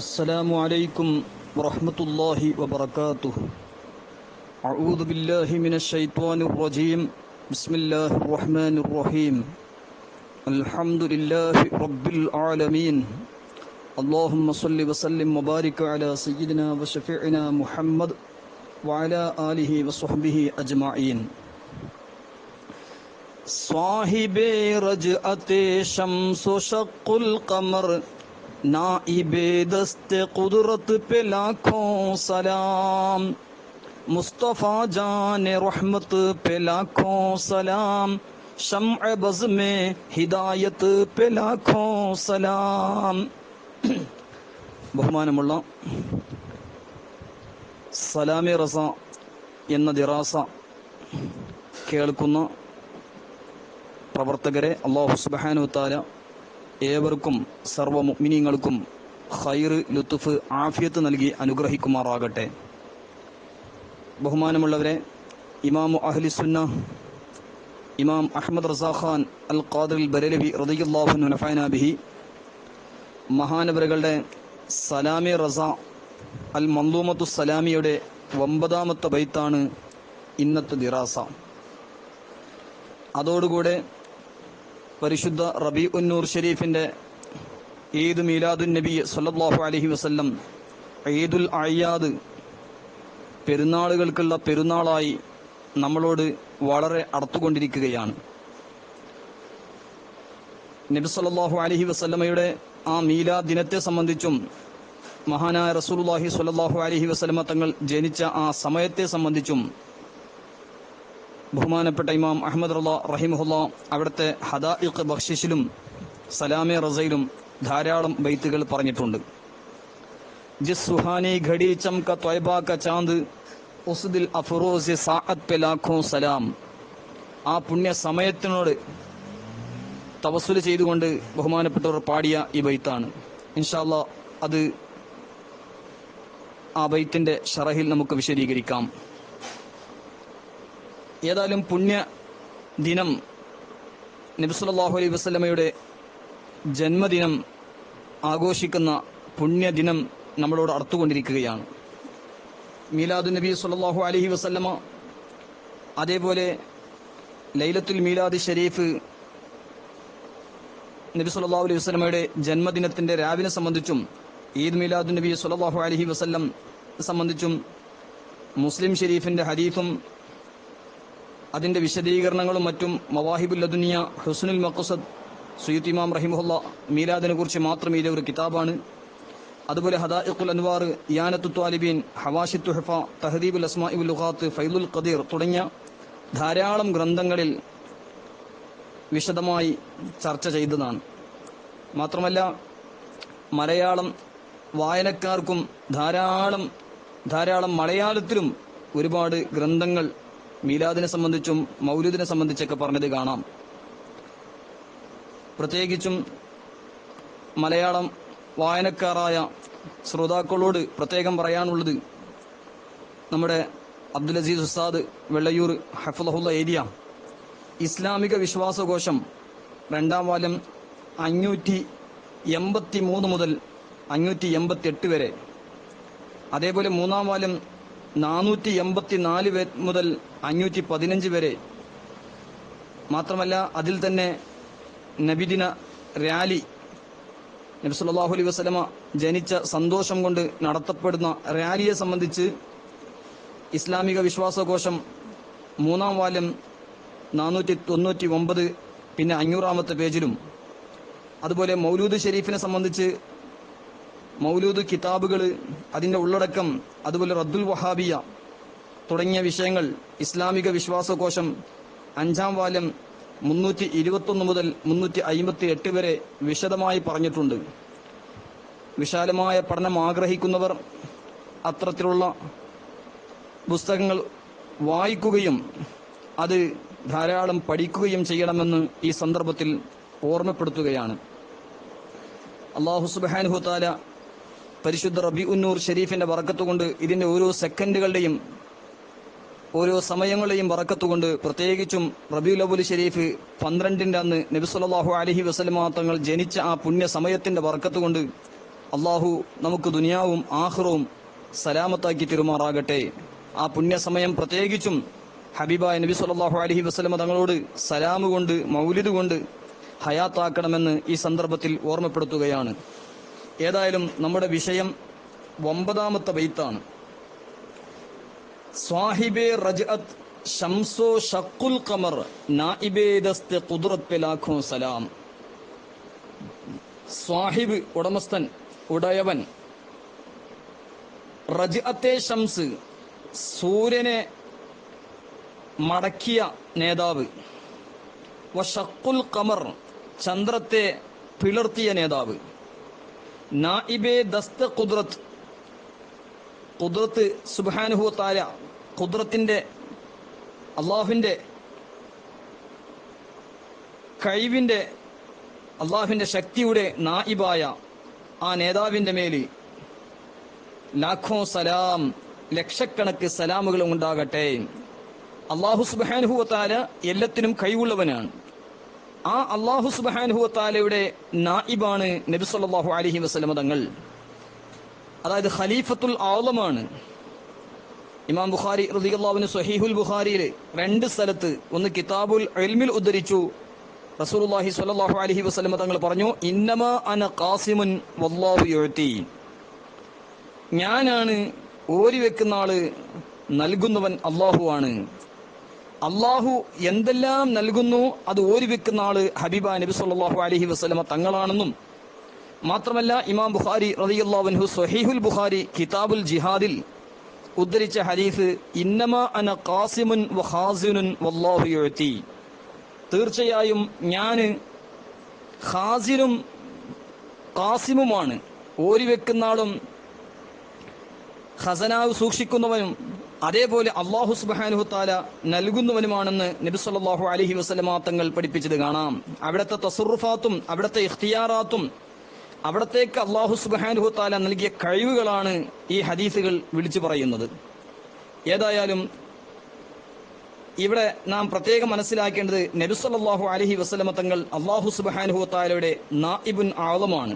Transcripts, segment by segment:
السلام عليكم ورحمة الله وبركاته. أعوذ بالله من الشيطان الرجيم. بسم الله الرحمن الرحيم. الحمد لله رب العالمين. اللهم صل وسلم وبارك على سيدنا وشفيعنا محمد وعلى آله وصحبه أجمعين. صاحب رجعت شمس شق القمر नाइब दस्त कुदरत पे लाखों सलाम मुस्तफ़ा जान रहमत पे लाखों सलाम शम्अ बज़ में हिदायत पे लाखों സലാം ബഹുമാനമുള്ള സലാമി റസ എന്ന ദിറാസ കേൾക്കുന്ന പ്രവർത്തകരെ അള്ളാഹു സുബാനു താല ഏവർക്കും സർവ മുഅ്മിനീങ്ങൾക്കും ഖൈർ ലുത്തുഫ് ആഫിയത്ത് നൽകി അനുഗ്രഹിക്കുമാറാകട്ടെ. ബഹുമാനമുള്ളവരെ ഇമാമു അഹ്ലി സുന്ന ഇമാം അഹമ്മദ് റസാഖാൻ അൽ ഖാദിൽ ബരലബി റദിയുല്ലാഹു നഫാന ബിഹി മഹാനവരുകളുടെ സലാമി റസ അൽ മന്ദൂമത്തു സലാമിയുടെ ഒമ്പതാമത്തെ ബൈത്താണ് ഇന്നത്തെ ദിറാസ. അതോടുകൂടെ പരിശുദ്ധ റബി ഉന്നൂർ ഷെരീഫിന്റെ ഈദ് മീലാദുൻ നബി സല്ലാഹു അലഹി വസ്ല്ലം ഈദുൽ അയ്യാദ് പെരുന്നാളുകൾക്കുള്ള പെരുന്നാളായി നമ്മളോട് വളരെ അടുത്തുകൊണ്ടിരിക്കുകയാണ്. നബി സല്ലാഹു അലഹി വസ്ല്ലമയുടെ ആ മീലാ ദിനത്തെ സംബന്ധിച്ചും മഹാനായ റസൂൽ സ്വല്ലല്ലാഹു അലൈഹി വസല്ലമ തങ്ങൾ ജനിച്ച ആ സമയത്തെ സംബന്ധിച്ചും ബഹുമാനപ്പെട്ട ഇമാം അഹമ്മദ് റല്ല റഹിമുല്ല അവിടുത്തെ ഹദാഇഖ് ബഖ്ഷിഷിലും സലാമെ റസയിലും ധാരാളം ബൈത്തുകൾ പറഞ്ഞിട്ടുണ്ട്. ജിസ് സുഹാനി ഘടി ചംക ത്വയ്ബ ക ചാന്ദ് ഉസ്ദിൽ അഫറോസ് സാഅത് പെ ലാഖോ സലാം. ആ പുണ്യ സമയത്തിനോട് തപസ്സുൽ ചെയ്തുകൊണ്ട് ബഹുമാനപ്പെട്ടവർ പാടിയ ഈ ബൈത്താണ്. ഇൻഷാല്ല അത് ആ ബൈത്തിന്റെ ഷറഹിൽ നമുക്ക് വിശദീകരിക്കാം. ഏതായാലും പുണ്യ ദിനം നബിസുല്ലാഹു അലൈഹി വസ്ലമയുടെ ജന്മദിനം ആഘോഷിക്കുന്ന പുണ്യദിനം നമ്മളോട് അടുത്തുകൊണ്ടിരിക്കുകയാണ് മീലാദ് നബി സുല്ലാഹു അലഹി വസല്ലമ അതേപോലെ ലൈലത്തുൽ മീലാദ് ഷരീഫ് നബി സുല്ലാഹു അലൈഹി വസ്ലമയുടെ ജന്മദിനത്തിന്റെ രാവിനെ സംബന്ധിച്ചും ഈദ് മീലാദ് നബി സുല്ലാഹു അലഹി വസല്ലം സംബന്ധിച്ചും മുസ്ലിം ഷരീഫിന്റെ ഹദീഫും അതിന്റെ വിശദീകരണങ്ങളും മറ്റും മവാഹിബുൽ അദുനിയ ഹുസ്നുൽ മക്കുസദ് സുയ്യുത്ത് ഇമാം റഹിമുല്ല മീലാദിനെ കുറിച്ച് മാത്രം എഴുതിയ ഒരു കിതാബാണ്. അതുപോലെ ഹദാഇഖുൽ അൻവാർ യാനത്തു ത്വാലിബീൻ ഹവാഷി തുഹഫ തഹദീബുൽ അസ്മാഇബുൽ ലുഖാത്ത് ഫൈലുൽ ഖദീർ തുടങ്ങിയ ധാരാളം ഗ്രന്ഥങ്ങളിൽ വിശദമായി ചർച്ച ചെയ്തതാണ്. മാത്രമല്ല മലയാളം വായനക്കാർക്കും ധാരാളം ധാരാളം മലയാളത്തിലും ഒരുപാട് ഗ്രന്ഥങ്ങൾ മീലാദിനെ സംബന്ധിച്ചും മൗലിദിനെ സംബന്ധിച്ചൊക്കെ പറഞ്ഞത് കാണാം. പ്രത്യേകിച്ചും മലയാളം വായനക്കാരായ ശ്രോതാക്കളോട് പ്രത്യേകം പറയാനുള്ളത് നമ്മുടെ അബ്ദുൽ അസീസ് ഉസ്താദ് വെള്ളയൂർ ഹഫുലഹുല്ല ഏരിയ. ഇസ്ലാമിക വിശ്വാസകോശം രണ്ടാം വാലം അഞ്ഞൂറ്റി എൺപത്തി മൂന്ന് മുതൽ അഞ്ഞൂറ്റി എൺപത്തി എട്ട് വരെ. അതേപോലെ മൂന്നാം വാലം നാനൂറ്റി എൺപത്തി നാല് മുതൽ അഞ്ഞൂറ്റി പതിനഞ്ച് വരെ മാത്രമല്ല അതിൽ തന്നെ നബിദിന റാലി നബി അലൈഹി വസല്ലമ ജനിച്ച സന്തോഷം കൊണ്ട് നടത്തപ്പെടുന്ന റാലിയെ സംബന്ധിച്ച് ഇസ്ലാമിക വിശ്വാസകോശം മൂന്നാം വാല്യം നാനൂറ്റി തൊണ്ണൂറ്റി ഒമ്പത് പിന്നെ അഞ്ഞൂറാമത്തെ പേജിലും. അതുപോലെ മൗലൂദ് ഷെരീഫിനെ സംബന്ധിച്ച് മൗലൂദ് കിതാബുകൾ അതിന്റെ ഉള്ളടക്കം അതുപോലെ റദ്ദുൽ വഹാബിയ തുടങ്ങിയ വിഷയങ്ങൾ ഇസ്ലാമിക വിശ്വാസകോശം അഞ്ചാം വാല്യം മുന്നൂറ്റി ഇരുപത്തൊന്ന് മുതൽ മുന്നൂറ്റി അയിമ്പത്തി എട്ട് വരെ വിശദമായി പറഞ്ഞിട്ടുണ്ട്. വിശാലമായ പഠനം ആഗ്രഹിക്കുന്നവർ അത്തരത്തിലുള്ള പുസ്തകങ്ങൾ വായിക്കുകയും അത് ധാരാളം പഠിക്കുകയും ചെയ്യണമെന്ന് ഈ സന്ദർഭത്തിൽ ഓർമ്മപ്പെടുത്തുകയാണ്. അള്ളാഹു സുബാനുഹുത്താല പരിശുദ്ധ റബി ഉന്നൂർ ഷെരീഫിന്റെ വറക്കത്തുകൊണ്ട് ഇതിന്റെ ഓരോ സെക്കൻഡുകളുടെയും ഓരോ സമയങ്ങളെയും വറക്കത്തുകൊണ്ട് പ്രത്യേകിച്ചും റബിയുലബുൽ ഷെരീഫ് പന്ത്രണ്ടിന്റെ അന്ന് നബി അലഹി വസല്ലമ തങ്ങൾ ജനിച്ച ആ പുണ്യ സമയത്തിന്റെ വറക്കത്തുകൊണ്ട് അള്ളാഹു നമുക്ക് ദുനിയാവും ആഹ്റവും സലാമത്താക്കി തിരുമാറാകട്ടെ. ആ പുണ്യസമയം പ്രത്യേകിച്ചും ഹബീബായ നബി സല്ലല്ലാഹു അലഹി വസ്ലമ തങ്ങളോട് സലാമ് കൊണ്ട് മൗലിദ് കൊണ്ട് ഹയാത്താക്കണമെന്ന് ഈ സന്ദർഭത്തിൽ ഓർമ്മപ്പെടുത്തുകയാണ്. ഏതായാലും നമ്മുടെ വിഷയം ഒമ്പതാമത്തെ ബൈത്താണ്. സ്വാഹിബെ റജ്അത്ത് ഷംസോ ഷക്കുൽ ഖമർ നായിബേ ദസ്തെ ലാഖോ സലാം. സ്വാഹിബ് ഉടമസ്ഥൻ ഉടയവൻ റജഅത്തെ ഷംസ് സൂര്യനെ മടക്കിയ നേതാവ് വഷക്കുൽ ഖമർ ചന്ദ്രത്തെ പിളർത്തിയ നേതാവ് നായിബെ ദസ്ത് ഖുദ്റത്ത് ഖുദ്റത്ത് സുബാനുഹു താല കുദ്രത്തിന്റെ അള്ളാഹുവിന്റെ കഴിവിന്റെ അള്ളാഹുവിന്റെ ശക്തിയുടെ നായിബായ ആ നേതാവിന്റെ മേൽ ലാഖോ സലാം ലക്ഷക്കണക്ക് സലാമുകളും ഉണ്ടാകട്ടെ. അള്ളാഹു സുബാനുഹുവത്താല എല്ലാത്തിനും കഴിവുള്ളവനാണ്. ആ അള്ളാഹു സുബാനുഹുവത്താലയുടെ നായിബാണ് നബി അലഹി വസ്ലമതങ്ങൾ അതായത് ഖലീഫത്തുൽ ആളമാണ് ഇമാം ബുഖാരി റളിയല്ലാഹുവിന് സഹീഹുൽ ബുഖാരിയിൽ രണ്ട് സ്ഥലത്ത് ഒന്ന് കിതാബുൽ ഇൽമിൽ ഉദ്ധരിച്ചു. റസൂലുള്ളാഹി സ്വല്ലല്ലാഹു അലൈഹി വസല്ലം തങ്ങൾ പറഞ്ഞു ഇന്നമ അന ഖാസിമുൻ വല്ലാഹു യുഅതി. ഞാനാണ് ഓരി വെക്കുന്ന ആൾ നൽകുന്നവൻ അള്ളാഹു ആണ്. അള്ളാഹു എന്തെല്ലാം നൽകുന്നു അത് ഓരി വെക്കുന്ന ആൾ ഹബീബ നബി സല്ലല്ലാഹു അലൈഹി വസല്ലമ തങ്ങളാണെന്നും മാത്രമല്ല ഇമാം ബുഖാരി റളിയല്ലാഹു സൊഹീഹുൽ ബുഖാരി കിതാബുൽ ജിഹാദിൽ ഉദ്ധരിച്ച ഹദീസ് ഇന്നമ അന വല്ലാഹു തീർച്ചയായും ഞാൻ ഹാസിനും ഖാസിമുമാണ്. ഓരി വെക്കുന്ന ആളും സൂക്ഷിക്കുന്നവനും അതേപോലെ അള്ളാഹു സുബ്ഹാനഹു താല നൽകുന്നവനുമാണെന്ന് നബിസ്വല്ലാഹു അലഹി തങ്ങൾ പഠിപ്പിച്ചത് കാണാം. അവിടുത്തെ തസുറുഫാത്തും അവിടുത്തെ ഇഖ്തിയാറാത്തും അവിടത്തേക്ക് അള്ളാഹു സുബ്ഹാനഹു താല നൽകിയ കഴിവുകളാണ് ഈ ഹദീസുകൾ വിളിച്ചു പറയുന്നത്. ഏതായാലും ഇവിടെ നാം പ്രത്യേകം മനസ്സിലാക്കേണ്ടത് നബി അലഹി വസ്ലമ തങ്ങൾ അള്ളാഹു സുബ്ഹാനഹു താലയുടെ നായിബുൻ ആളമാണ്.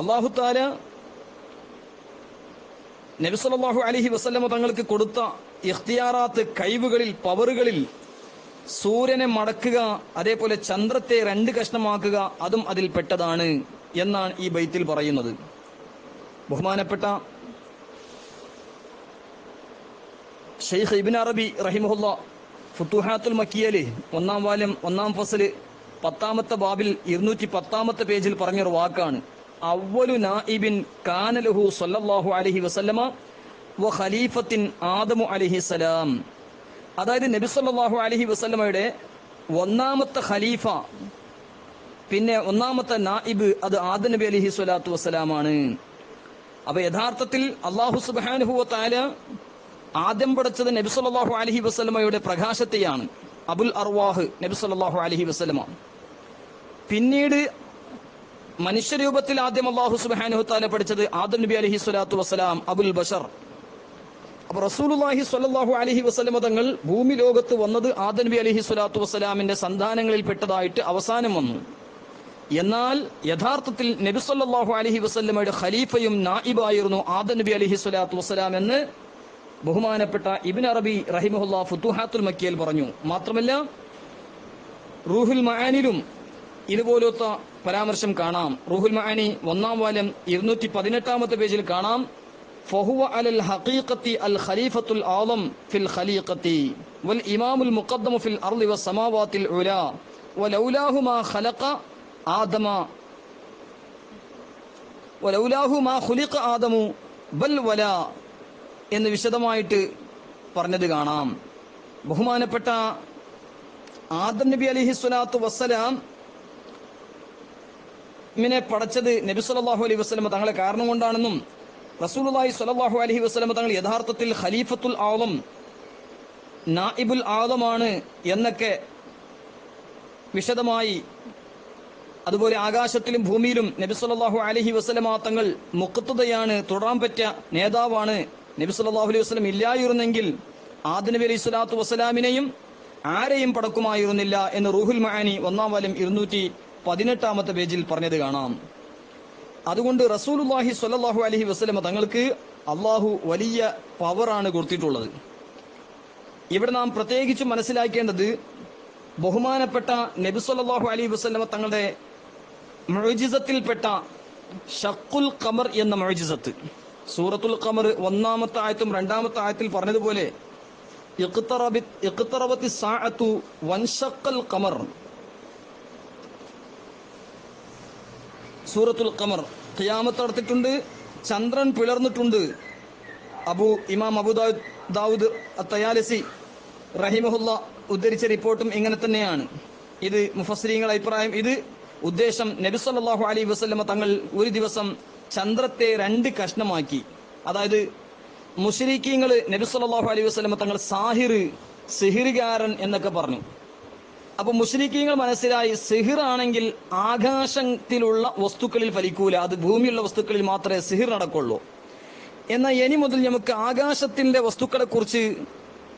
അള്ളാഹു താല നബി സല്ലല്ലാഹു അലൈഹി വസല്ലമ തങ്ങൾക്ക് കൊടുത്ത ഇഖ്തിയാറാത്ത് കഴിവുകളിൽ പവറുകളിൽ സൂര്യനെ മടക്കുക അതേപോലെ ചന്ദ്രത്തെ രണ്ട് കഷ്ണമാക്കുക അതും അതിൽ പെട്ടതാണ്. എന്നാണ് ഈ ബൈത്തിൽ പറയുന്നത്. ബഹുമാനപ്പെട്ട ഷെയ്ഖ് ഇബിൻ അറബി റഹിമുല്ല ഫുത്തുഹാത്തുൽ മക്കിയൽ ഒന്നാം വാലം ഒന്നാം ഫസൽ പത്താമത്തെ ബാബിൽ ഇരുന്നൂറ്റി പത്താമത്തെ പേജിൽ പറഞ്ഞൊരു വാക്കാണ്. അവലു നായിബിൻ കാനലഹു സല്ലല്ലാഹു അലൈഹി വസല്ലമ വ ഖലീഫത്തിൻ ആദമു അലൈഹി സലാം. അതായത് നബി സല്ലല്ലാഹു അലൈഹി വസല്ലമയുടെ ഒന്നാമത്തെ ഖലീഫ പിന്നെ ഒന്നാമത്തെ നായിബ് അത് ആദ നബി അലിഹി സ്വലാത്തു വസ്സലാമാണ്. അപ്പൊ യഥാർത്ഥത്തിൽ അള്ളാഹു തആല ആദ്യം പഠിച്ചത് നബി സല്ലാഹു അലഹി വസ്ലമയുടെ പ്രകാശത്തെയാണ്. അബുൽ അർവാഹ് നബി സല്ലാഹു അലഹി വസ്ലമ പിന്നീട് മനുഷ്യരൂപത്തിൽ ആദ്യം അള്ളാഹു സുബ്ഹാനഹു തആല പഠിച്ചത് ആദം നബി അലഹി സ്വലാത്തു വസ്സലാം അബുൽ ബഷർ. അപ്പൊ റസൂലുള്ളാഹി സ്വല്ലല്ലാഹു അലൈഹി വസല്ലമ തങ്ങൾ ഭൂമി ലോകത്ത് വന്നത് ആദം നബി അലഹി സ്വലാത്തു വസ്സലാമിന്റെ സന്താനങ്ങളിൽ പെട്ടതായിട്ട് അവസാനം വന്നു. എന്നാൽ യഥാർത്ഥത്തിൽ നബി സല്ലല്ലാഹു അലൈഹി വസല്ലമയുടെ ഖലീഫയും നായിബായിരുന്നു ആദം നബി അലൈഹി സ്വലാത്തു വസ്സലാം എന്ന് ബഹുമാനപ്പെട്ട ഇബിൻ അറബി റഹിമഹുല്ല ഫുത്തുഹാത്തുൽ മക്കിയൽ പറഞ്ഞു മാത്രമല്ല റൂഹുൽ മഹാനിലും ഇതുപോലത്തെ പരാമർശം കാണാം റൂഹുൽ മഹാനി ഒന്നാം വാല്യം ഇരുന്നൂറ്റി പതിനെട്ടാമത്തെ പേജിൽ കാണാം فهو على الحقيقة الخليفة الأعظم في الخليقة والإمام المقدم في الأرض والسماوات العلا ولولاه ما خلق ആദമ. വലൗലാഹു മാ ഖുലിഖ ആദമു ബൽ വല എന്ന് വിശദമായിട്ട് പറഞ്ഞത് കാണാം. ബഹുമാനപ്പെട്ട ആദം നബി അലിഹി സ്വലാത്തു വസ്സലാം ഇങ്ങനെ പടച്ചത് നബി സല്ലാഹു അലൈഹി വസ്ലമ തങ്ങളെ കാരണം കൊണ്ടാണെന്നും റസൂലുല്ലാഹി സ്വലല്ലാഹു അലഹി വസ്ലമ തങ്ങൾ യഥാർത്ഥത്തിൽ ഖലീഫത്തുൽ ആദം നായിബുൽ ആദമാണ് എന്നൊക്കെ വിശദമായി അതുപോലെ ആകാശത്തിലും ഭൂമിയിലും നബി സല്ലല്ലാഹു അലൈഹി വസല്ലമ തങ്ങൾ മുക്കത്തുതയാണ് തുടരാൻ പറ്റിയ നേതാവാണ് നബി സല്ലല്ലാഹു അലൈഹി വസ്ലം ഇല്ലായിരുന്നെങ്കിൽ ആദിനബി അലൈഹി സ്വലാത്തു വസ്സലാമിനെയും ആരെയും പടക്കുമായിരുന്നില്ല എന്ന് റൂഹുൽ മഹാനി ഒന്നാം വാലം ഇരുന്നൂറ്റി പതിനെട്ടാമത്തെ പേജിൽ പറഞ്ഞത് കാണാം. അതുകൊണ്ട് റസൂലുല്ലാഹി സ്വല്ലാഹു അലഹി വസ്ലമ തങ്ങൾക്ക് അള്ളാഹു വലിയ പവറാണ് കൊടുത്തിട്ടുള്ളത്. ഇവിടെ നാം പ്രത്യേകിച്ച് മനസ്സിലാക്കേണ്ടത് ബഹുമാനപ്പെട്ട നബി സല്ലല്ലാഹു അലൈഹി വസല്ലമ തങ്ങളുടെ മുഅ്ജിസത്തിൽപ്പെട്ട ഷക്കുൽ ഖമർ എന്ന മൊഴിജിസത്ത്. സൂറത്തുൽ ഖമർ ഒന്നാമത്തെ ആയത്തും രണ്ടാമത്തെ ആയത്തിൽ പറഞ്ഞതുപോലെ ഖമർ. സൂറത്തുൽ ഖമർ ഖിയാമത്ത് നടത്തിയിട്ടുണ്ട് ചന്ദ്രൻ പിളർന്നിട്ടുണ്ട്. അബു ഇമാം അബു ദാവൂദ് തയാലസി റഹിമഹുല്ല ഉദ്ധരിച്ച റിപ്പോർട്ടും ഇങ്ങനെ തന്നെയാണ്. ഇത് മുഫസ്രീങ്ങളുടെ അഭിപ്രായം. ഇത് ഉദ്ദേശം നബി സല്ലല്ലാഹു അലൈഹി വസല്ലമ തങ്ങൾ ഒരു ദിവസം ചന്ദ്രത്തെ രണ്ട് കഷ്ണമാക്കി. അതായത് മുഷരിക്കീങ്ങൾ നബി സല്ലല്ലാഹു അലൈഹി വസല്ലമ തങ്ങൾ സാഹിർ സിഹിറുകാരൻ എന്നൊക്കെ പറഞ്ഞു. അപ്പൊ മുസ്ലിക്കീങ്ങൾ മനസ്സിലായി സിഹിർ ആണെങ്കിൽ ആകാശത്തിലുള്ള വസ്തുക്കളിൽ ഫലിക്കൂല. അത് ഭൂമിയുള്ള വസ്തുക്കളിൽ മാത്രമേ സിഹിർ നടക്കുള്ളൂ. എന്നാൽ ഇനി മുതൽ നമുക്ക് ആകാശത്തിന്റെ വസ്തുക്കളെ കുറിച്ച്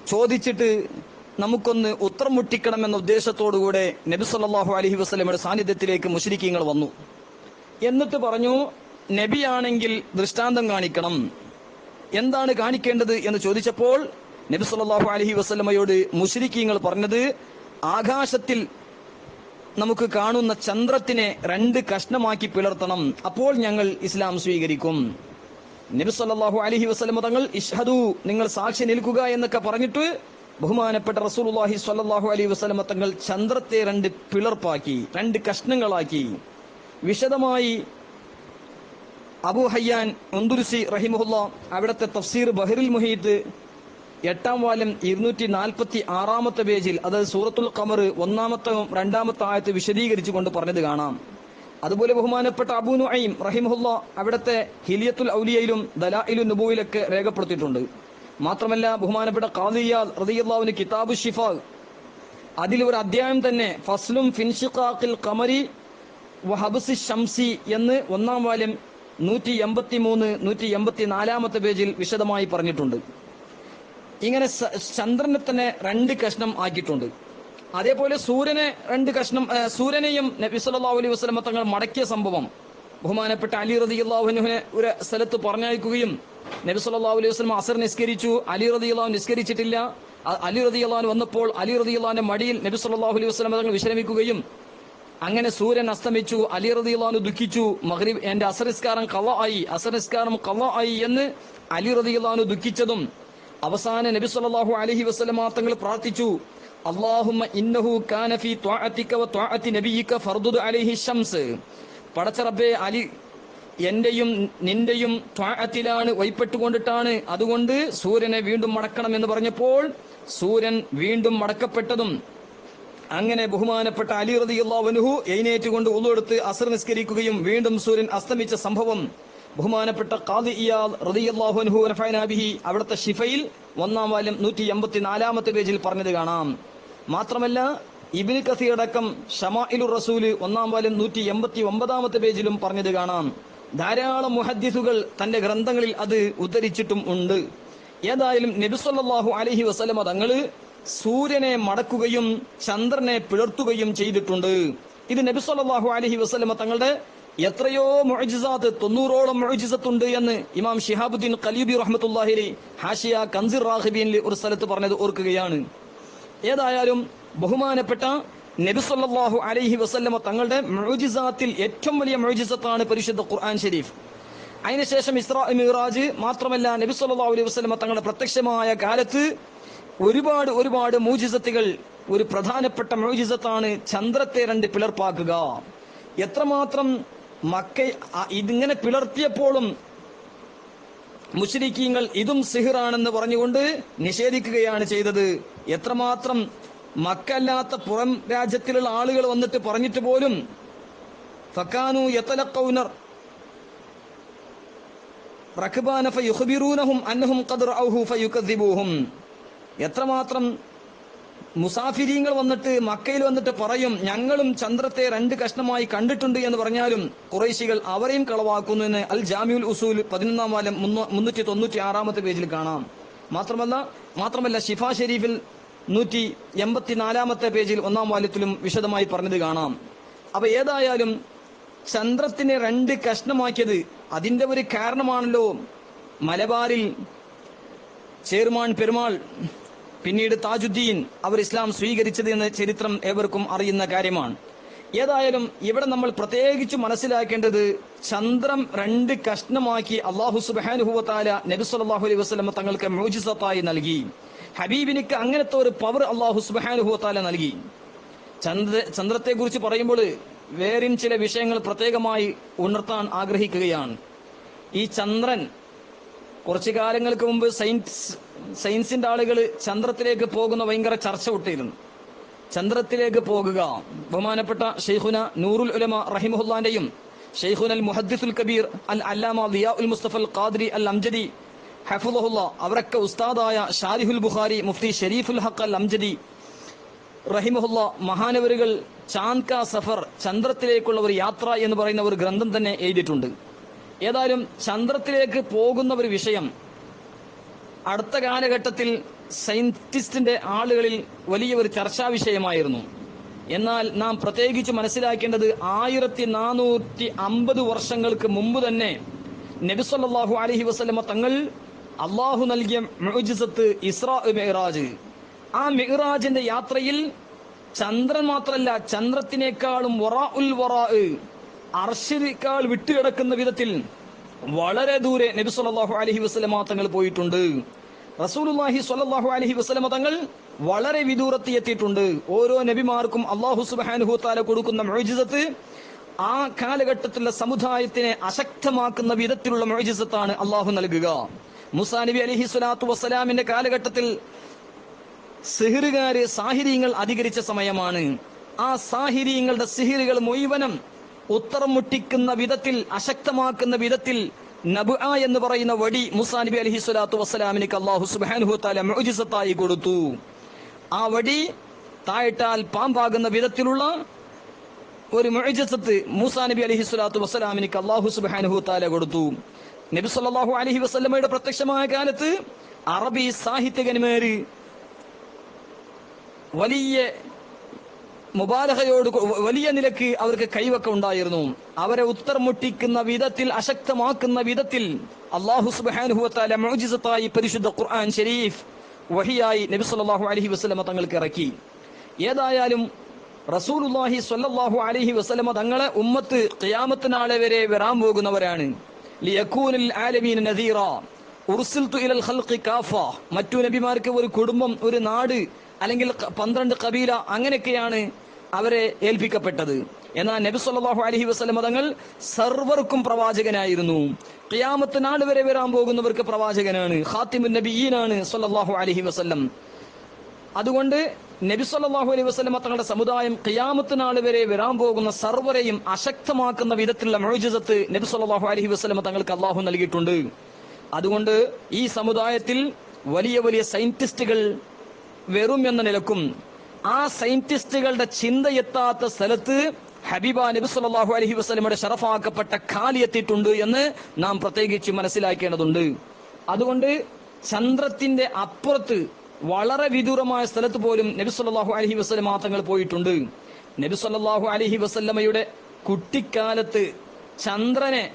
ചോദിച്ചിട്ട് നമുക്കൊന്ന് ഉത്തരം മുട്ടിക്കണം എന്ന ഉദ്ദേശത്തോടുകൂടെ നബി സല്ലാഹു അലഹി വസല്ലമയുടെ സാന്നിധ്യത്തിലേക്ക് മുഷരിക്കീങ്ങൾ വന്നു. എന്നിട്ട് പറഞ്ഞു നബിയാണെങ്കിൽ ദൃഷ്ടാന്തം കാണിക്കണം. എന്താണ് കാണിക്കേണ്ടത്? എന്ന് ചോദിച്ചപ്പോൾ നബി സല്ലാഹു അലഹി വസ്ലമയോട് മുഷരിക്കീങ്ങൾ പറഞ്ഞത് ആകാശത്തിൽ നമുക്ക് കാണുന്ന ചന്ദ്രത്തിനെ രണ്ട് കഷ്ണമാക്കി പിളർത്തണം. അപ്പോൾ ഞങ്ങൾ ഇസ്ലാം സ്വീകരിക്കും. നബി സല്ലല്ലാഹു അലൈഹി വസല്ലമ തങ്ങൾ ഇഷ്ഹദു നിങ്ങൾ സാക്ഷി നിൽക്കുക എന്നൊക്കെ പറഞ്ഞിട്ട് ബഹുമാനപ്പെട്ട റസൂലുള്ളാഹി സ്വല്ലല്ലാഹു അലൈഹി വസല്ലമ തങ്ങൾ ചന്ദ്രത്തെ രണ്ട് പിളർപ്പാക്കി രണ്ട് കഷ്ണങ്ങളാക്കി. വിശദമായി അബു ഹയ്യാൻ ഒന്തുരുസി റഹിമുല്ല അവിടുത്തെ തഫ്സീർ ബഹറിൽ മുഹീദ് എട്ടാം വാലം ഇരുന്നൂറ്റി നാൽപ്പത്തി ആറാമത്തെ പേജിൽ അതായത് സൂറത്തുൽ കമർ ഒന്നാമത്തെ രണ്ടാമത്തെ ആയത്ത് വിശദീകരിച്ചു കൊണ്ട് പറഞ്ഞത് കാണാം. അതുപോലെ ബഹുമാനപ്പെട്ട അബു നുഐം റഹിമുല്ല അവിടുത്തെ ഹിലിയത്തുൽ ഔലിയയിലും ദലായിലും നുബുവിലൊക്കെ രേഖപ്പെടുത്തിയിട്ടുണ്ട്. മാത്രമല്ല ബഹുമാനപ്പെട്ട ഖാദിയാൽ റളിയല്ലാഹുവിന് കിതാബ് ഷിഫ അതിൽ ഒരു അധ്യായം തന്നെ ഫസ്ലും ഫിൻഷിഖാഖിൽ കമരി ഹബ്സി ഷംസി എന്ന് ഒന്നാം വാല്യം നൂറ്റി എൺപത്തി മൂന്ന് നൂറ്റി എൺപത്തി നാലാമത്തെ പേജിൽ വിശദമായി പറഞ്ഞിട്ടുണ്ട്. ഇങ്ങനെ ചന്ദ്രനെ തന്നെ രണ്ട് കഷ്ണം ആക്കിയിട്ടുണ്ട്. അതേപോലെ സൂര്യനെ രണ്ട് കഷ്ണം സൂര്യനെയും നബി സല്ലല്ലാഹു അലൈഹി വസ്ലമ തങ്ങൾ മടക്കിയ സംഭവം. ബഹുമാനപ്പെട്ട അലി റതി അള്ളാഹുനുഹിനെ ഒരു സ്ഥലത്ത് പറഞ്ഞയക്കുകയും നബി സല്ലല്ലാഹു അലൈഹി വസ്ലം അസർ നിസ്കരിച്ചു. അലി റതി അള്ളാഹു നിസ്കരിച്ചിട്ടില്ല. അലി റതി റളിയല്ലാഹു വന്നപ്പോൾ അലി റതി റളിയല്ലാഹുവിന്റെ മടിയിൽ നബി സല്ലല്ലാഹു അലൈഹി വസ്ലം തങ്ങൾ വിശ്രമിക്കുകയും അങ്ങനെ സൂര്യൻ അസ്തമിച്ചു. അലി റതി റളിയല്ലാഹു ദുഃഖിച്ചു. മഹ്രീബ് എന്റെ അസറിസ്കാരം കള്ള ആയി അസറിസ്കാരം കള്ള ആയി എന്ന് അലി റതി റളിയല്ലാഹു ദുഃഖിച്ചതും അവസാന നബി സല്ലാഹു അലഹി വസ്ലം തങ്ങൾ പ്രാർത്ഥിച്ചു. അല്ലാഹുമ്മ ഇന്നഹു കാനഫി ഫീ ത്വഅതിക വ ത്വഅതി നബിയിക ഫർദുദ് അലൈഹി ഷംസ് പടച്ച റബ്ബേ അലി എന്റെയും നിന്റെയും ത്വഅത്തിലാണ് വൈപ്പെട്ടുകൊണ്ടിട്ടാണ് അതുകൊണ്ട് സൂര്യനെ വീണ്ടും മടക്കണം എന്ന് പറഞ്ഞപ്പോൾ സൂര്യൻ വീണ്ടും മടക്കപ്പെട്ടതും അങ്ങനെ ബഹുമാനപ്പെട്ട അലി റതിയുള്ളവനുഹു എഴുന്നേറ്റുകൊണ്ട് ഉള്ളെടുത്ത് അസർ നിസ്കരിക്കുകയും വീണ്ടും സൂര്യൻ അസ്തമിച്ച സംഭവം ബഹുമാനപ്പെട്ട ഖാദി ഇയാദ് റളിയല്ലാഹു അൻഹു നഫഅനാ ബിഹി അവിടുത്തെ ഷിഫയിൽ ഒന്നാം വാല്യം നൂറ്റി എൺപത്തി നാലാമത്തെ പേജിൽ പറഞ്ഞത് കാണാം. മാത്രമല്ല ഇബ്നു കസീർ അടക്കം ഷമാഇലുർ റസൂൽ ഒന്നാം വാലും നൂറ്റി എൺപത്തി ഒമ്പതാമത്തെ പേജിലും പറഞ്ഞത് കാണാം. ധാരാളം മുഹദ്ദിസുകൾ തന്റെ ഗ്രന്ഥങ്ങളിൽ അത് ഉദ്ധരിച്ചിട്ടും ഉണ്ട്. ഏതായാലും നബി അലഹി വസല്ലമ തങ്ങൾ സൂര്യനെ മടക്കുകയും ചന്ദ്രനെ പിളർത്തുകയും ചെയ്തിട്ടുണ്ട്. ഇത് നബി അലഹി വസല്ലമ തങ്ങളുടെ എത്രയോ മൊഴിജിസാത്ത് തൊണ്ണൂറോളം മൊഴിജിസത്തുണ്ട് എന്ന് ഇമാം ഷിഹാബുദ്ദീൻ ഖലീബി റഹ്മത്തുല്ലാഹിലി ഹാഷിയ കൻസിർ റാഹിബീനിൽ ഒരു സ്ഥലത്ത് പറഞ്ഞത് ഓർക്കുകയാണ്. ഏതായാലും ബഹുമാനപ്പെട്ട നബി സല്ലല്ലാഹു അലൈഹി വസല്ലമ തങ്ങളുടെ മൊഴിജിസാത്തിൽ ഏറ്റവും വലിയ മൊഴിജിസത്താണ് പരിശുദ്ധ ഖുർആൻ ഷെരീഫ് അതിനുശേഷം ഇസ്രാ മിറാജ് മാത്രമല്ല നബി സല്ലല്ലാഹു അലൈഹി വസല്ലമ തങ്ങളുടെ പ്രത്യക്ഷമായ കാലത്ത് ഒരുപാട് ഒരുപാട് മൂജിസത്തുകൾ ഒരു പ്രധാനപ്പെട്ട മൂജിസത്താണ് ചന്ദ്രത്തെ രണ്ട് പിളർപ്പാക്കുക. എത്രമാത്രം മക്ക ഇതിങ്ങനെ പിളർത്തിയപ്പോഴും മുസ്ലിക്കീങ്ങൾ ഇതും സിഹിറാണെന്ന് പറഞ്ഞുകൊണ്ട് നിഷേധിക്കുകയാണ് ചെയ്തത്. എത്രമാത്രം മക്കല്ലാത്ത പുറം രാജ്യത്തിലുള്ള ആളുകൾ വന്നിട്ട് പറഞ്ഞിട്ട് പോലും ഫക്കാനു യത്തലക്കൗനർ റഖ്ബാന അന്നഹും ഫയുകദ്ദിബൂഹും എത്രമാത്രം മുസാഫിരീങ്ങൾ വന്നിട്ട് മക്കയിൽ വന്നിട്ട് പറയും ഞങ്ങളും ചന്ദ്രത്തെ രണ്ട് കഷ്ണമായി കണ്ടിട്ടുണ്ട് എന്ന് പറഞ്ഞാലും കുറേശികൾ അവരെയും കളവാക്കുന്നു എന്ന് അൽ ജാമിയുൽ ഉസൂൽ പതിനൊന്നാം വാലം മുന്നൂറ്റി തൊണ്ണൂറ്റി ആറാമത്തെ പേജിൽ കാണാം. മാത്രമല്ല മാത്രമല്ല ഷിഫ ഷെരീഫിൽ നൂറ്റി എൺപത്തിനാലാമത്തെ പേജിൽ ഒന്നാം വാല്യത്തിലും വിശദമായി പറഞ്ഞത് കാണാം. അപ്പൊ ഏതായാലും ചന്ദ്രത്തിനെ രണ്ട് കഷ്ണമാക്കിയത് അതിന്റെ ഒരു കാരണമാണല്ലോ. മലബാറിൽ ചേർമാൻ പെരുമാൾ പിന്നീട് താജുദ്ദീൻ അവർ ഇസ്ലാം സ്വീകരിച്ചത് എന്ന ചരിത്രം ഏവർക്കും അറിയുന്ന കാര്യമാണ്. ഏതായാലും ഇവിടെ നമ്മൾ പ്രത്യേകിച്ച് മനസ്സിലാക്കേണ്ടത് ചന്ദ്രം രണ്ട് കഷ്ണമാക്കി അള്ളാഹു സുബാനുഹുവത്താല നബി സല്ലല്ലാഹു അലൈഹി വസല്ലം തങ്ങൾക്ക് മോജിസത്തായി നൽകി. ഹബീബിനിക്ക് അങ്ങനത്തെ ഒരു പവർ അള്ളാഹു സുബാനുഹുത്താല നൽകി. ചന്ദ്ര ചന്ദ്രത്തെ കുറിച്ച് പറയുമ്പോൾ വേറെയും ചില വിഷയങ്ങൾ പ്രത്യേകമായി ഉണർത്താൻ ആഗ്രഹിക്കുകയാണ്. ഈ ചന്ദ്രൻ കുറച്ചു കാലങ്ങൾക്ക് മുമ്പ് സയൻസ് സയൻസിന്റെ ആളുകൾ ചന്ദ്രത്തിലേക്ക് പോകുന്ന ഭയങ്കര ചർച്ച വിട്ടിരുന്നു ചന്ദ്രത്തിലേക്ക് പോകുക. ബഹുമാനപ്പെട്ട ഷെയ്ഖുന നൂറുൽ ഉലമ റഹിമുല്ലാന്റെയും ഷെയ്ഖുൻ അൽ മുഹദ്ദിസുൽ കബീർ അൽ അല്ലാമ ദിയാ ഉൽ മുസ്തഫൽ ഖാദ്രി അൽ അംജദി ഹഫുലഹുല്ല അവരൊക്കെ ഉസ്താദായ ഷാരിഹുൽ ബുഖാരി മുഫ്തി ഷെരീഫുൽ ഹക്ക് അൽ അംജദി റഹിമഹുല്ല മഹാനവരുകൾ ചാന്ദ് കാ സഫർ ചന്ദ്രത്തിലേക്കുള്ള ഒരു യാത്ര എന്ന് പറയുന്ന ഒരു ഗ്രന്ഥം തന്നെ എഴുതിയിട്ടുണ്ട്. ഏതായാലും ചന്ദ്രത്തിലേക്ക് പോകുന്ന ഒരു വിഷയം അടുത്ത കാലഘട്ടത്തിൽ സയന്റിസ്റ്റിന്റെ ആളുകളിൽ വലിയ ഒരു ചർച്ചാ വിഷയമായിരുന്നു. എന്നാൽ നാം പ്രത്യേകിച്ച് മനസ്സിലാക്കേണ്ടത് ആയിരത്തി നാനൂറ്റി അമ്പത് വർഷങ്ങൾക്ക് മുമ്പ് തന്നെ നബിസ്വല്ലാഹു അലഹി വസ്ലമ തങ്ങൾ അള്ളാഹു നൽകിയ മുജിസത്ത് ഇസ്രാ മെഹ്റാജ് ആ മെഹ്റാജിന്റെ യാത്രയിൽ ചന്ദ്രൻ മാത്രമല്ല ചന്ദ്രത്തിനേക്കാളും വറാ ഉൽ വറാ അർഷിനേക്കാൾ വിട്ടുകിടക്കുന്ന വിധത്തിൽ വളരെ ദൂരെ നബി സല്ലല്ലാഹു അലഹി വസ്ലമ തങ്ങൾ പോയിട്ടുണ്ട്. റസൂലുള്ളാഹി സ്വല്ലല്ലാഹു അലഹി വസ്ലമ തങ്ങൾ വളരെ വിദൂരത്ത് എത്തിയിട്ടുണ്ട്. ഓരോ നബിമാർക്കും അള്ളാഹു സുബാനുഹു താല കൊടുക്കുന്ന മൊഴിജിസത്ത് ആ കാലഘട്ടത്തിലുള്ള സമുദായത്തിനെ അശക്തമാക്കുന്ന വിധത്തിലുള്ള മൊഴിജിസത്താണ് അള്ളാഹു നൽകുക. മുസാ നബി അലൈഹി സ്വലാത്തു വസ്സലാമിന്റെ കാലഘട്ടത്തിൽ സിഹിറുകാര് സാഹിര്യങ്ങൾ അധികരിച്ച സമയമാണ്. ആ സാഹിര്യങ്ങളുടെ സിഹിറുകൾ മുഴുവനും ഉത്തരം മുട്ടിക്കുന്ന വിധത്തിൽ അശക്തമാക്കുന്ന വിധത്തിൽ നബു എന്ന് പറയുന്ന വടി മുസാ നബി അലഹി സ്വലാത്തു വസ്സലാമിന് അള്ളാഹു സുബാനുഹു താല കൊടുത്തു. ആ വടി തായിട്ടാൽ പാമ്പാകുന്ന വിധത്തിലുള്ള ഒരു മൊഴിജസത്ത് മൂസാ നബി അലഹി സ്വലാത്തു വസ്സലാമിനിക്ക് അള്ളാഹു സുബാനുഹുത്താല താല കൊടുത്തു. നബി സല്ലല്ലാഹു അലൈഹി വസല്ലമയുടെ പ്രത്യക്ഷമായ കാലത്ത് അറബി സാഹിത്യകന്മാര് വലിയ മുബാലഹയോട് വലിയ നിലയ്ക്ക് അവർക്ക് കൈവക്കം ഉണ്ടായിരുന്നു. അവരെ ഉത്തരം മുട്ടിക്കുന്ന വിധത്തിൽ അശക്തമാക്കുന്ന വിധത്തിൽ അള്ളാഹു മുഅ്ജിസത്തായി പരിശുദ്ധ ഖുർആൻ ഷെരീഫ് വഹിയായി നബി സല്ലാഹു അലഹി വസ്ലമ തങ്ങൾക്ക് ഇറക്കി. ഏതായാലും റസൂലുള്ളാഹി സ്വല്ലല്ലാഹു അലഹി വസ്ലമ തങ്ങളെ ഉമ്മത്ത് ഖിയാമത്ത് നാളെ വരെ വരാൻ പോകുന്നവരാണ്. ലിയകൂനൽ ആലമീന നദീറ ഉർസിൽതു ഇലൽ ഖൽഖി കാഫ മറ്റു നബിമാർക്ക് ഒരു കുടുംബം ഒരു നാട് അല്ലെങ്കിൽ പന്ത്രണ്ട് കബീല അങ്ങനെയൊക്കെയാണ് അവരെ ഏൽപ്പിക്കപ്പെട്ടത്. എന്നാൽ നബി സല്ലല്ലാഹു അലഹി വസ്ലം തങ്ങൾ സർവർക്കും പ്രവാചകനായിരുന്നു. ഖിയാമത്ത് നാൾ വരെ വരാൻ പോകുന്നവർക്ക് പ്രവാചകനാണ് ഖാത്തിമുൻ നബിയീനാണ് സല്ലല്ലാഹു അലഹി വസ്ലം അതുകൊണ്ട് നബി സല്ലല്ലാഹു അലൈഹി വസല്ലമ തങ്ങളുടെ സമുദായം ഖിയാമത്ത് നാൾ വരെ വരാൻ പോകുന്ന സർവരെയും അശക്തമാക്കുന്ന വിധത്തിലുള്ള മുഅ്ജിസത്ത് നബി സല്ലല്ലാഹു അലൈഹി വസല്ലമ തങ്ങൾക്ക് അള്ളാഹു നൽകിയിട്ടുണ്ട്. അതുകൊണ്ട് ഈ സമുദായത്തിൽ വലിയ വലിയ സയന്റിസ്റ്റുകൾ വെറും എന്ന നിലക്കും ആ സയന്റിസ്റ്റുകളുടെ ചിന്തയെത്താത്ത സ്ഥലത്ത് ഹബീബ നബി സല്ലല്ലാഹു അലൈഹി വസല്ലമയുടെ ഷറഫാക്കപ്പെട്ട കാലി എത്തിയിട്ടുണ്ട് എന്ന് നാം പ്രത്യേകിച്ച് മനസ്സിലാക്കേണ്ടതുണ്ട്. അതുകൊണ്ട് ചന്ദ്രത്തിന്റെ അപ്പുറത്ത് വളരെ വിദൂരമായ സ്ഥലത്ത് പോലും നബി സല്ലല്ലാഹു അലൈഹി വസല്ലമ തങ്ങൾ പോയിട്ടുണ്ട്. നബി സല്ലല്ലാഹു അലൈഹി വസല്ലമയുടെ കുട്ടിക്കാലത്ത് ചന്ദ്രനെ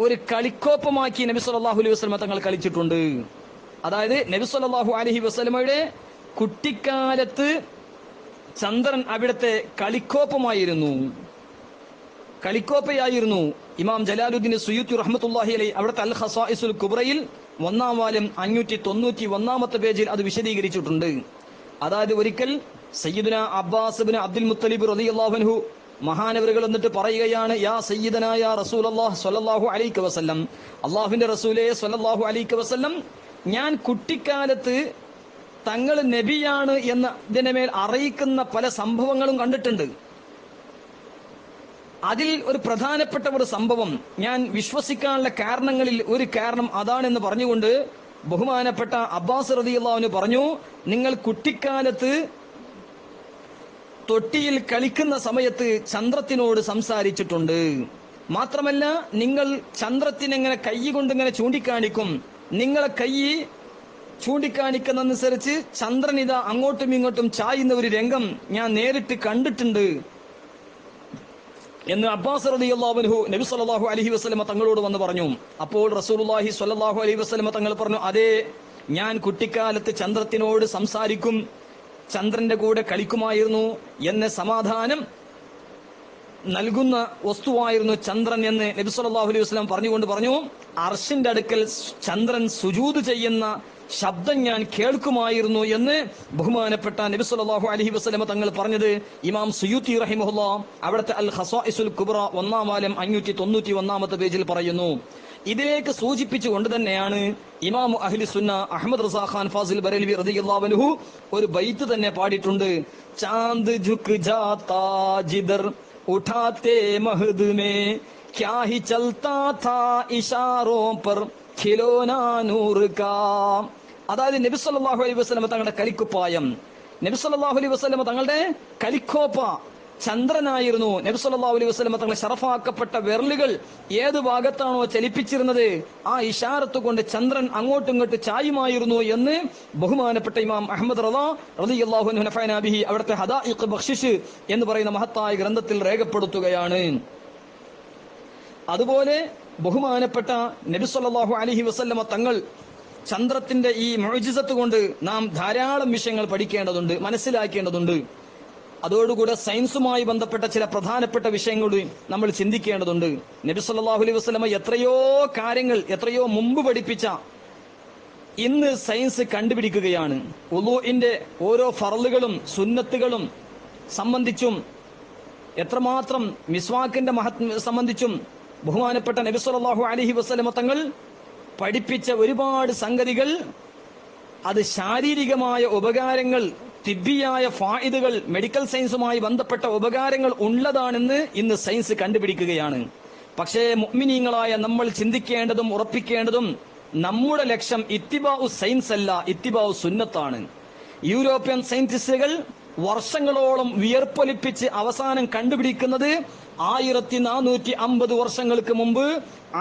ഒരു കളിക്കോപ്പമാക്കി നബി സല്ലല്ലാഹു അലൈഹി വസല്ലമ തങ്ങൾ കളിച്ചിട്ടുണ്ട്. അതായത് നബി സല്ലല്ലാഹു അലൈഹി വസല്ലമയുടെ കുട്ടിക്കാലത്ത് ചന്ദ്രൻ അവിടുത്തെ കളിക്കോപ്പമായിരുന്നു. കളിക്കോപ്പയായിരുന്നു ഇമാം ജലാലുദ്ദീൻ സുയൂത്തി റഹ്മത്തുള്ളാഹി അലൈ അവിടുത്തെ അൽ ഖസാഇസുൽ കുബ്രയിൽ ഒന്നാം വാലും അഞ്ഞൂറ്റി തൊണ്ണൂറ്റി ഒന്നാമത്തെ പേജിൽ അത് വിശദീകരിച്ചിട്ടുണ്ട്. അതായത് ഒരിക്കൽ സയ്യിദുന അബ്ബാസ് അബ്ദുൽ മുത്തലിബ് റളിയല്ലാഹു അൻഹു മഹാനവറുകൾ എന്നിട്ട് പറയുകയാണ് യാ സയ്യിദനായ റസൂൽ അള്ളാഹു സ്വല്ലല്ലാഹു അലൈക്ക് വസല്ലം. അള്ളാഹുവിന്റെ റസൂലേ സ്വല്ലല്ലാഹു അലൈക്ക് വസല്ലം ഞാൻ കുട്ടിക്കാലത്ത് തങ്ങൾ നബിയാണ് എന്ന് ഇതിന്റെ മേൽ അറിയിക്കുന്ന പല സംഭവങ്ങളും കണ്ടിട്ടുണ്ട്. അതിൽ ഒരു പ്രധാനപ്പെട്ട ഒരു സംഭവം ഞാൻ വിശ്വസിക്കാനുള്ള കാരണങ്ങളിൽ ഒരു കാരണം അതാണെന്ന് പറഞ്ഞുകൊണ്ട് ബഹുമാനപ്പെട്ട അബ്ബാസ് റതിയുള്ളവന് പറഞ്ഞു നിങ്ങൾ കുട്ടിക്കാലത്ത് തൊട്ടിയിൽ കളിക്കുന്ന സമയത്ത് ചന്ദ്രത്തിനോട് സംസാരിച്ചിട്ടുണ്ട്. മാത്രമല്ല നിങ്ങൾ ചന്ദ്രത്തിനെങ്ങനെ കൈ കൊണ്ട് ഇങ്ങനെ ചൂണ്ടിക്കാണിക്കും. നിങ്ങളെ കൈ ചൂണ്ടിക്കാണിക്കുന്നതനുസരിച്ച് ചന്ദ്രനിത അങ്ങോട്ടും ഇങ്ങോട്ടും ചായുന്ന ഒരു രംഗം ഞാൻ നേരിട്ട് കണ്ടിട്ടുണ്ട്. എന്ന് അബ്ബാസ് റളിയല്ലാഹു നബി സല്ലല്ലാഹു അലഹി വസ്ലമ തങ്ങളോട് വന്ന് പറഞ്ഞു. അപ്പോൾ റസൂലുള്ളാഹി സ്വല്ലാഹു അലൈഹി വസ്ലമ തങ്ങൾ പറഞ്ഞു അതെ ഞാൻ കുട്ടിക്കാലത്ത് ചന്ദ്രത്തിനോട് സംസാരിക്കും ചന്ദ്രന്റെ കൂടെ കളിക്കുമായിരുന്നു എന്ന സമാധാനം നൽകുന്ന വസ്തുവായിരുന്നു ചന്ദ്രൻ എന്ന് നബി സല്ലല്ലാഹു അലൈഹി വസല്ലം പറഞ്ഞുകൊണ്ട് പറഞ്ഞു അർഷിന്റെ അടുക്കൽ ചന്ദ്രൻ സുജൂത് ചെയ്യുന്ന ശബ്ദം ഞാൻ കേൾക്കുമായിരുന്നു എന്ന് ബഹുമാനപ്പെട്ട നബി സല്ലല്ലാഹു അലൈഹി വസല്ലമ തങ്ങൾ പറഞ്ഞത് ഇമാം സുയൂത്തി റഹിമുല്ല അവിടുത്തെ അൽ ഹസാഇസുൽ കുബ്ര ഒന്നാം വാലം അഞ്ഞൂറ്റി തൊണ്ണൂറ്റി ഒന്നാമത്തെ പേജിൽ പറയുന്നു. ഇതിലേക്ക് സൂചിപ്പിച്ചുകൊണ്ട് തന്നെയാണ് ഇമാം അഹ്ലി സുന്ന അഹമ്മദ് റസാ ഖാൻ ഫാസിൽ ബരേൽവി റളിയല്ലാഹു ഒരു ബൈത്ത് തന്നെ പാടിയിട്ടുണ്ട്. ചാന്ദ് ഝുക് ജാതാ ജിദർ ഉഠാത്തെ മഹദ് മേ ക്യാ ഹി ചൽതാ താ ഇഷാറോ പർ അതായത് നബി സല്ലല്ലാഹു അലൈഹി വസ്ലമ തങ്ങളുടെ കലിക്കുപ്പായം. നബി സല്ലല്ലാഹു അലൈഹി വസ്ലമ തങ്ങളുടെ കലിക്കോപ്പ. ചന്ദ്രനായിരുന്നു നബി സല്ലല്ലാഹു അലൈഹി വസ്ലമ തങ്ങളെ ഷറഫാക്കപ്പെട്ട വിരലുകൾ ഏത് ഭാഗത്താണോ ചലിപ്പിച്ചിരുന്നത്? ആ ഇഷാരത്ത് കൊണ്ട് ചന്ദ്രൻ അങ്ങോട്ടും ഇങ്ങോട്ട് ചായുമായിരുന്നു എന്ന് ബഹുമാനപ്പെട്ട ഇമാം അഹമ്മദ് റദാ നഫഅന ബിഹി അവിടുത്തെ ഹദായിഖ് ബഖ്ഷിഷ് എന്ന് പറയുന്ന മഹത്തായ ഗ്രന്ഥത്തിൽ രേഖപ്പെടുത്തുകയാണ്. അതുപോലെ ബഹുമാനപ്പെട്ട നബി സല്ലല്ലാഹു അലൈഹി വസല്ലമ തങ്ങൾ ചന്ദ്രത്തിന്റെ ഈ മൊഴിജിസത്ത് കൊണ്ട് നാം ധാരാളം വിഷയങ്ങൾ പഠിക്കേണ്ടതുണ്ട് മനസ്സിലാക്കേണ്ടതുണ്ട്. അതോടുകൂടെ സയൻസുമായി ബന്ധപ്പെട്ട ചില പ്രധാനപ്പെട്ട വിഷയങ്ങൾ നമ്മൾ ചിന്തിക്കേണ്ടതുണ്ട്. നബി സല്ലല്ലാഹു അലൈഹി വസ്ലമ എത്രയോ കാര്യങ്ങൾ എത്രയോ മുമ്പ് പഠിപ്പിച്ച ഇന്ന് സയൻസ് കണ്ടുപിടിക്കുകയാണ്. ഉലുവിന്റെ ഓരോ ഫറലുകളും സുന്നത്തുകളും സംബന്ധിച്ചും എത്രമാത്രം മിസ്വാക്കിന്റെ മഹത് സംബന്ധിച്ചും ബഹുമാനപ്പെട്ട നബി സല്ലല്ലാഹു അലൈഹി വസല്ലമ തങ്ങൾ പഠിപ്പിച്ച ഒരുപാട് സംഗതികൾ അത് ശാരീരികമായ ഉപകാരങ്ങൾ തിബിയായ ഫായിദുകൾ മെഡിക്കൽ സയൻസുമായി ബന്ധപ്പെട്ട ഉപകാരങ്ങൾ ഉള്ളതാണെന്ന് ഇന്ന് സയൻസ് കണ്ടുപിടിക്കുകയാണ്. പക്ഷേ മുഅ്മിനീങ്ങളായ നമ്മൾ ചിന്തിക്കേണ്ടതും ഉറപ്പിക്കേണ്ടതും നമ്മുടെ ലക്ഷ്യം ഇത്തിബാവു സയൻസ് അല്ല ഇത്തിബാവു സുന്നത്താണ്. യൂറോപ്യൻ സയന്റിസ്റ്റുകൾ വർഷങ്ങളോളം വിയർപ്പൊലിപ്പിച്ച് അവസാനം കണ്ടുപിടിക്കുന്നത് ആയിരത്തി നാനൂറ്റി അമ്പത് വർഷങ്ങൾക്ക് മുമ്പ്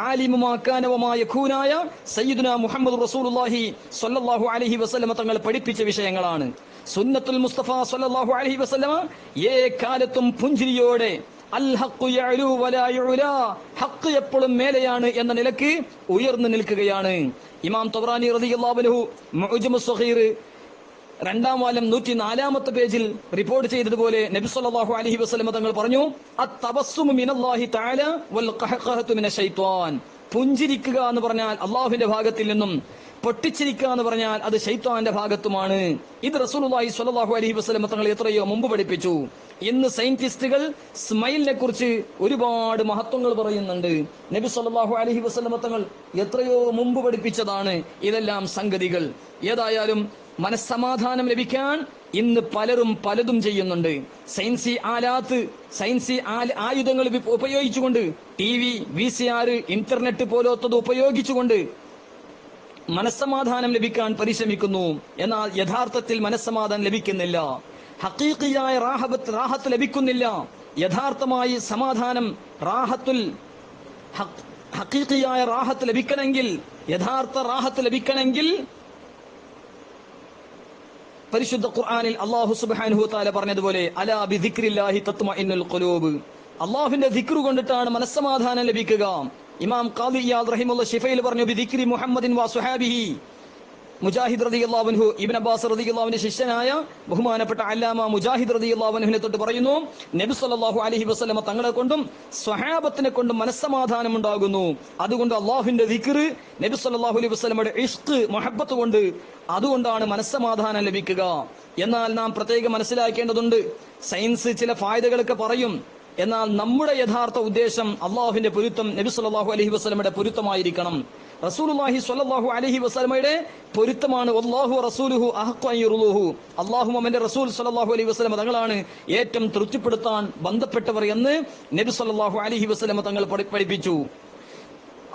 ആലിമുമാക്കാനവുമായ ഖൂനായ സയ്യിദുന മുഹമ്മദ് റസൂലുള്ളാഹി സ്വല്ലല്ലാഹു അലഹി വസ്ലമ തങ്ങൾ പഠിപ്പിച്ച വിഷയങ്ങളാണ്. സുന്നത്തുൽ മുസ്തഫ സ്വല്ലല്ലാഹു അലഹി വസ്ലമ ഏ കാലത്തും പുഞ്ചിരിയോടെ ഹഖ് എപ്പോഴും മേലെയാണ് എന്ന നിലയ്ക്ക് ഉയർന്നു നിൽക്കുകയാണ്. ഇമാം തബ്രാനി സഗീർ രണ്ടാം വാലം നൂറ്റി നാലാമത്തെ പേജിൽ റിപ്പോർട്ട് ചെയ്തതുപോലെ നബി സല്ലല്ലാഹു അലൈഹി വസല്ലം തങ്ങൾ പറഞ്ഞു പുഞ്ചിരിക്കുക എന്ന് പറഞ്ഞാൽ അള്ളാഹുവിന്റെ ഭാഗത്തിൽ നിന്നും പൊട്ടിച്ചിരിക്കുക എന്ന് പറഞ്ഞാൽ അത് ശൈത്വാന്റെ ഭാഗത്തുമാണ്. ഇത് റസൂലുള്ളാഹി സ്വല്ലല്ലാഹു അലൈഹി വസല്ലം തങ്ങൾ എത്രയോ മുമ്പ് പഠിപ്പിച്ചു. ഇന്ന് സയന്റിസ്റ്റുകൾ സ്മൈലിനെ കുറിച്ച് ഒരുപാട് മഹത്വങ്ങൾ പറയുന്നുണ്ട്. നബി സല്ലല്ലാഹു അലൈഹി വസല്ലം തങ്ങൾ എത്രയോ മുമ്പ് പഠിപ്പിച്ചതാണ് ഇതെല്ലാം സംഗതികൾ. ഏതായാലും മനസ്സമാധാനം ലഭിക്കാൻ ഇന്ന് പലരും പലതും ചെയ്യുന്നുണ്ട്. സയൻസി ആലാത്ത് സയൻസി ആയുധങ്ങൾ ഉപയോഗിച്ചുകൊണ്ട് T V V C R internet പോലത്തത് ഉപയോഗിച്ചുകൊണ്ട് മനസ്സമാധാനം ലഭിക്കാൻ പരിശ്രമിക്കുന്നു. എന്നാൽ യഥാർത്ഥത്തിൽ മനസ്സമാധാനം ലഭിക്കുന്നില്ല. ഹക്കീക്കിയായ റാഹബത്ത് റാഹത്ത് ലഭിക്കുന്നില്ല. യഥാർത്ഥമായി സമാധാനം റാഹത്തുൽ ഹക്ക്- ഹക്കീക്കിയായ റാഹത്ത് ലഭിക്കണമെങ്കിൽ യഥാർത്ഥ റാഹത്ത് ലഭിക്കണമെങ്കിൽ പരിശുദ്ധ ഖുർആനിൽ അള്ളാഹു സുബ്ഹാനഹു തആല പറഞ്ഞതുപോലെ അലാ ബി ദിക്രില്ലാഹി തത്മഇന്നുൽ ഖുലൂബ്. അള്ളാഹുവിന്റെ ദിക്റു കൊണ്ടിട്ടാണ് മനസ്സമാധാനം ലഭിക്കുക. ഇമാം ഖാദി റഹിമുള്ള ഷിഫയിൽ പറഞ്ഞു ബി ദിക്രി മുഹമ്മദിൻ വാ സുഹാബിഹി. മുജാഹിദ് റതി അൻഹു ഇബിൻ അബ്ബാസ് റതി അള്ളാഹുവിന്റെ ശിഷ്യനായ ബഹുമാനപ്പെട്ട അല്ലാമ മുജാഹിദ് റതി അൻഹുവിനെ തൊട്ട് പറയുന്നു നബി സല്ലല്ലാഹു അലഹി വസല്ലമ തങ്ങളെ കൊണ്ടും സ്വഹാബത്തിനെ കൊണ്ടും മനസ്സമാധാനം ഉണ്ടാകുന്നു. അതുകൊണ്ട് അള്ളാഹുവിന്റെ ദിക്റ് നബി സല്ലല്ലാഹു അലൈഹി വസ്ലമയുടെ ഇഷ്ക് മൊഹബത്ത് കൊണ്ട് അതുകൊണ്ടാണ് മനസ്സമാധാനം ലഭിക്കുക. എന്നാൽ നാം പ്രത്യേകം മനസ്സിലാക്കേണ്ടതുണ്ട് സയൻസ് ചില ഫായതകളൊക്കെ പറയും. എന്നാൽ നമ്മുടെ യഥാർത്ഥ ഉദ്ദേശം അള്ളാഹുവിന്റെ പൊരുത്തം നബി സല്ലല്ലാഹു അലഹി വസ്ലമയുടെ പൊരുത്തമായിരിക്കണം. റസൂലുള്ളാഹി സ്വല്ലല്ലാഹു അലൈഹി വസല്ലമയുടെ പൊരുത്തമാണ്. അല്ലാഹു റസൂലുഹു അഹഖു അയ്യുറുഹു അല്ലാഹും അവന്റെ റസൂൽ സ്വല്ലല്ലാഹു അലൈഹി വസല്ലമ തങ്ങളാണ് ഏറ്റവും തൃപ്തിപ്പെടുത്താൻ ബന്ധപ്പെട്ടവർ എന്ന് നബി സ്വല്ലല്ലാഹു അലൈഹി വസല്ലമ തങ്ങൾ പഠിപ്പിച്ചു.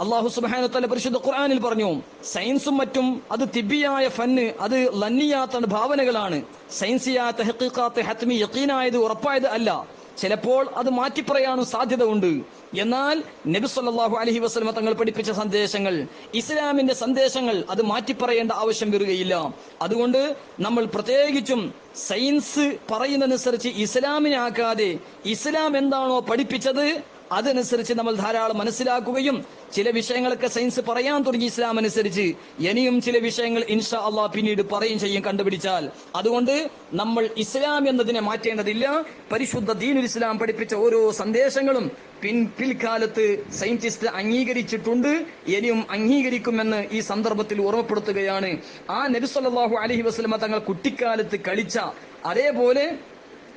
അള്ളാഹു സുബാനത്തല്ല പരിശുദ്ധ ഖുർആനിൽ പറഞ്ഞു സയൻസും മറ്റും അത് തിബിയായ ഫന്ന് അത് ലന്നിയാത്ത ഭാവനകളാണ്. സയൻസിയാത്ത ഹക്കീക്കാത്ത ഹത്മി യക്കീനായത് ഉറപ്പായത് അല്ല. ചിലപ്പോൾ അത് മാറ്റിപ്പറയാനും സാധ്യത ഉണ്ട് എന്നാൽ നബി സല്ലല്ലാഹു അലൈഹി വസല്ലമ തങ്ങൾ പഠിപ്പിച്ച സന്ദേശങ്ങൾ ഇസ്ലാമിന്റെ സന്ദേശങ്ങൾ അത് മാറ്റിപ്പറയേണ്ട ആവശ്യം വരികയില്ല. അതുകൊണ്ട് നമ്മൾ പ്രത്യേകിച്ചും സയൻസ് പറയുന്നതനുസരിച്ച് ഇസ്ലാമിനെ ആക്കാതെ ഇസ്ലാം എന്താണോ പഠിപ്പിച്ചത് അതനുസരിച്ച് നമ്മൾ ധാരാളം മനസ്സിലാക്കുകയും ചില വിഷയങ്ങളൊക്കെ സയൻസ് പറയാൻ തുടങ്ങി ഇസ്ലാം അനുസരിച്ച് ഇനിയും ചില വിഷയങ്ങൾ ഇൻഷാ അള്ളാ പിന്നീട് പറയും ചെയ്യും കണ്ടുപിടിച്ചാൽ. അതുകൊണ്ട് നമ്മൾ ഇസ്ലാം എന്നതിനെ മാറ്റേണ്ടതില്ല. പരിശുദ്ധ ദീനുൽ ഇസ്ലാം പഠിപ്പിച്ച ഓരോ സന്ദേശങ്ങളും പിൻ പിൽക്കാലത്ത് സയന്റിസ്റ്റ് അംഗീകരിച്ചിട്ടുണ്ട്. ഇനിയും അംഗീകരിക്കുമെന്ന് ഈ സന്ദർഭത്തിൽ ഓർമ്മപ്പെടുത്തുകയാണ്. ആ നബിസ്വല്ലാഹു അലഹി വസ്ലമ തങ്ങൾ കുട്ടിക്കാലത്ത് കളിച്ച അതേപോലെ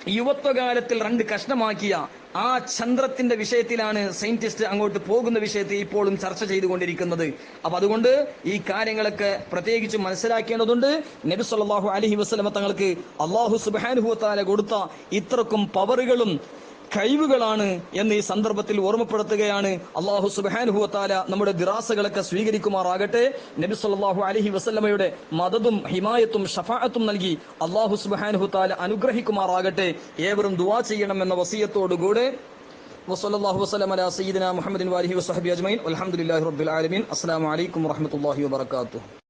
യുവത്വകാലത്തിൽ രണ്ട് കഷ്ണമാക്കിയ ആ ചന്ദ്രത്തിന്റെ വിഷയത്തിലാണ് സയന്റിസ്റ്റ് അങ്ങോട്ട് പോകുന്ന വിഷയത്തെ ഇപ്പോഴും ചർച്ച ചെയ്തുകൊണ്ടിരിക്കുന്നത്. അപ്പൊ അതുകൊണ്ട് ഈ കാര്യങ്ങളൊക്കെ പ്രത്യേകിച്ച് മനസ്സിലാക്കേണ്ടതുണ്ട്. നബി സല്ലാഹു അലഹി വസല്ലമ തങ്ങൾക്ക് അള്ളാഹു സുബ്ഹാനഹു വതആല കൊടുത്ത ഇത്രക്കും പവറുകളും കഴിവുകളാണ് എന്ന് ഈ സന്ദർഭത്തിൽ ഓർമ്മപ്പെടുത്തുകയാണ് അള്ളാഹു സുബ്ഹാനഹു വതആല നമ്മുടെ ദിറാസകളൊക്കെ സ്വീകരിക്കുമാറാകട്ടെ. നബി സല്ലല്ലാഹു അലഹി വസല്ലമയുടെ മതതും ഹിമായത്തും ഷഫാഅത്തും നൽകി അള്ളാഹു സുബ്ഹാനഹു വതആല അനുഗ്രഹിക്കുമാറാകട്ടെ. ഏവരും ദുആ ചെയ്യണമെന്ന وسلم على سيدنا محمد സയ്യിദിന മുഹമ്മദിൻ വാലിഹി വസഹബി അജ്മൈൻ അൽഹംദുലില്ലാഹി റബ്ബിൽ ആലമീൻ. അസ്സലാമു അലൈക്കും الله വബറകാതുഹു